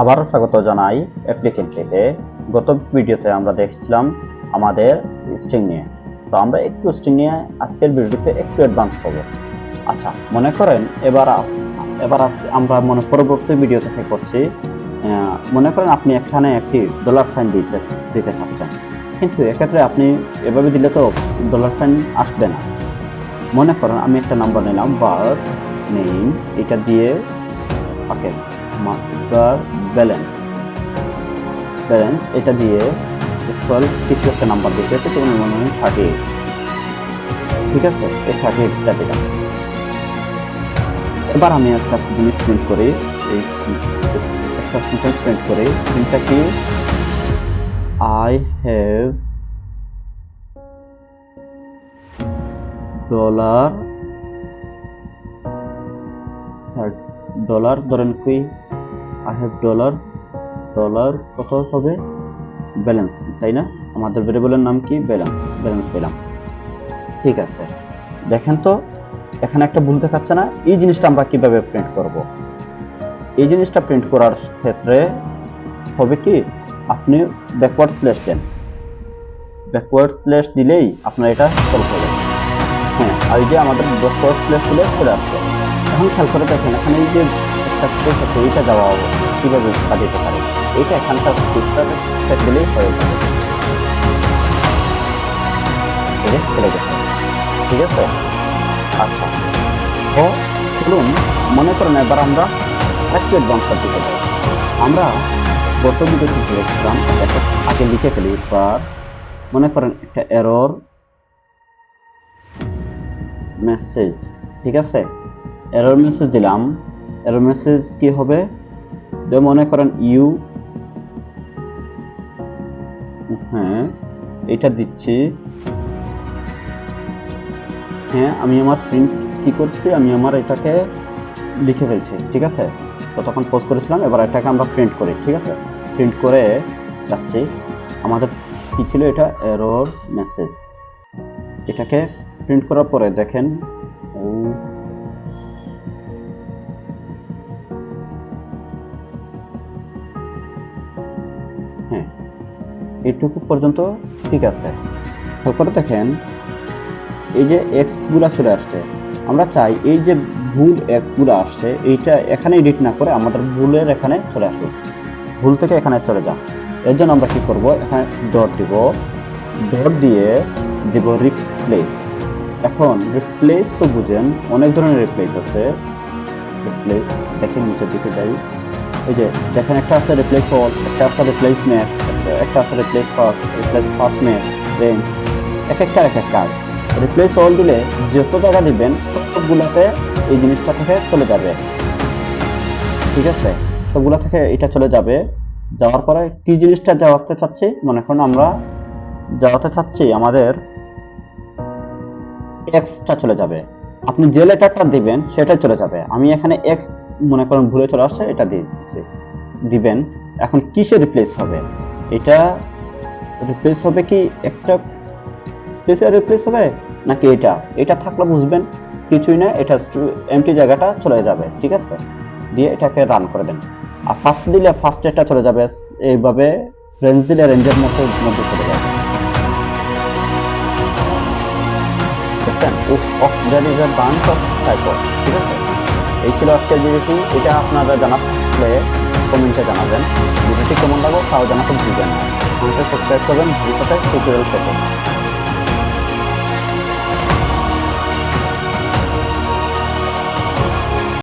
আবারও স্বাগত জানাই অ্যাপ্লিকেন্ট থেকে। গত ভিডিওতে আমরা দেখছিলাম আমাদের স্ট্রিং নিয়ে। তো আমরা একটু স্ট্রিং নিয়ে আজকের ভিডিওতে একটু অ্যাডভান্স হব আচ্ছা মনে করেন এবার এবার আমরা মনে পরবর্তী ভিডিও থেকে করছি মনে করেন আপনি এখানে একটি ডলার সাইন দিতে দিতে চাচ্ছেন। কিন্তু এক্ষেত্রে আপনি এভাবে দিলে তো ডলার সাইন আসবে না। মনে করেন আমি একটা নাম্বার নিলাম বার্থ নেম এটা দিয়ে ওকে মাস্টার ব্যালেন্স ব্যালেন্স এটা দিয়ে ইকুয়াল কিছু একটা নাম্বার দিতে হচ্ছে তোমার মনে হয় থার্টি ঠিক আছে? এই থার্টি এইটটা দিলাম। এবার আমি একটা জিনিস প্রিন্ট করি, এই একটা সেন্টেন্স প্রিন্ট করি প্রিন্টটা কি? আই হ্যাভ ডলার ডলার ধরেন কি? আই হ্যাভ ডলার ডলার কত হবে? ব্যালেন্স তাই না? আমাদের ভেরিয়েবলের নাম কি? ব্যালেন্স ব্যালেন্স পেলাম। ঠিক আছে। দেখেন তো, এখানে একটা ভুল দেখাচ্ছে না। এই জিনিসটা আমরা কীভাবে প্রিন্ট করব? এই জিনিসটা প্রিন্ট করার ক্ষেত্রে হবে কি? আপনি ব্যাকওয়ার্ড স্ল্যাশ দেন। ব্যাকওয়ার্ড স্ল্যাশ দিলেই আপনার এটা সলভ হবে। হ্যাঁ আর এই যে আমাদের ব্যাকওয়ার্ড স্ল্যাশ দিলে চলে আসছে। এখন খেয়াল করে দেখেন, এখানে এই যে একটা সাথে এইটা দেওয়া হবে। কীভাবে কাটাতে পারে? এইটা এখানকার সেট দিলেই হয়ে যাবে। চলে গেছে ঠিক আছে? আচ্ছা। তো চলুন, মনে করেন এবার আমরা একটু অ্যাডভান্স করতে যাই আমরা গত ভিডিওতে একটা আগে লিখে ফেলি এবার। মনে করেন একটা এরর মেসেজ ঠিক আছে? এরর মেসেজ দিলাম। এরর মেসেজ কি হবে? যে মনে করেন ইউ হ্যাঁ এটা দিচ্ছি। হ্যাঁ আমি আমার প্রিন্ট কি করছি? আমি আমার এটাকে লিখে ফেলছি, ঠিক আছে? তো তখন পোস্ট করেছিলাম, এবার এটাকে আমরা প্রিন্ট করি, ঠিক আছে? প্রিন্ট করে যাচ্ছি। আমাদের কি ছিল এটা? এরর মেসেজ এটাকে প্রিন্ট করার পরে দেখেন হ্যাঁ এইটুকু পর্যন্ত ঠিক আছে। তারপরে দেখেন, এই যে এক্সগুলা চলে আসছে, আমরা চাই এই যে ভুল এক্সগুলো আসছে, এইটা এখানে এডিট না করে আমাদের ভুলের এখানে চলে আসুক। ভুল থেকে এখানে চলে যা এর জন্য আমরা কি করব? এখানে ডট দিব। ডট দিয়ে দিব রিপ্লেস এখন রিপ্লেস তো বুঝেন, অনেক ধরনের রিপ্লেস আছে। রিপ্লেস দেখেন নিচের দিকে যাই। এই যে, দেখেন একটা আছে রিপ্লেস অল একটা আছে রিপ্লেস ম্যাপ একটা আছে replace first replace first map range এক একটা, এক এক কাজ। রিপ্লেস অল দিলে যত জায়গা দিবেন, সবগুলোতে এই জিনিসটা থেকে চলে যাবে। ঠিক আছে? সবগুলো থেকে এটা চলে যাবে। যাওয়ার পরে কি জিনিসটা যাওয়াতে চাচ্ছি? মনে করুন আমরা যাওয়াতে চাচ্ছি আমাদের এক্সটা চলে যাবে। আপনি যে লেটারটা দিবেন, সেটাই চলে যাবে। আমি এখানে এক্স মনে করেন ভুলে চলে আসছে, এটা দিচ্ছি দিবেন। এখন কিসে রিপ্লেস হবে? এটা রিপ্লেস হবে কি একটা স্পেসে রিপ্লেস হবে? নাকি এটা? এটা থাকলে বুঝবেন, কিছুই না, এটা এমটি জায়গাটা চলে যাবে, ঠিক আছে? দিয়ে এটাকে রান করে দেন। আর ফার্স্ট দিলে ফার্স্ট এটা চলে যাবে, এইভাবে রেঞ্জ দিলে রেঞ্জের মধ্যে মধ্যে চলে যাবে। Of that is a bunch of types ঠিক আছে? এই ছিল আজকের ভিডিওটি। এটা আপনারা জানালে কমেন্টে জানাবেন। ভিডিওটি কেমন লাগো তাও জানাতে ভুলবেন আমাকে সাবস্ক্রাইব করবেন, ভবিষ্যতে টিউটোরিয়াল পেতে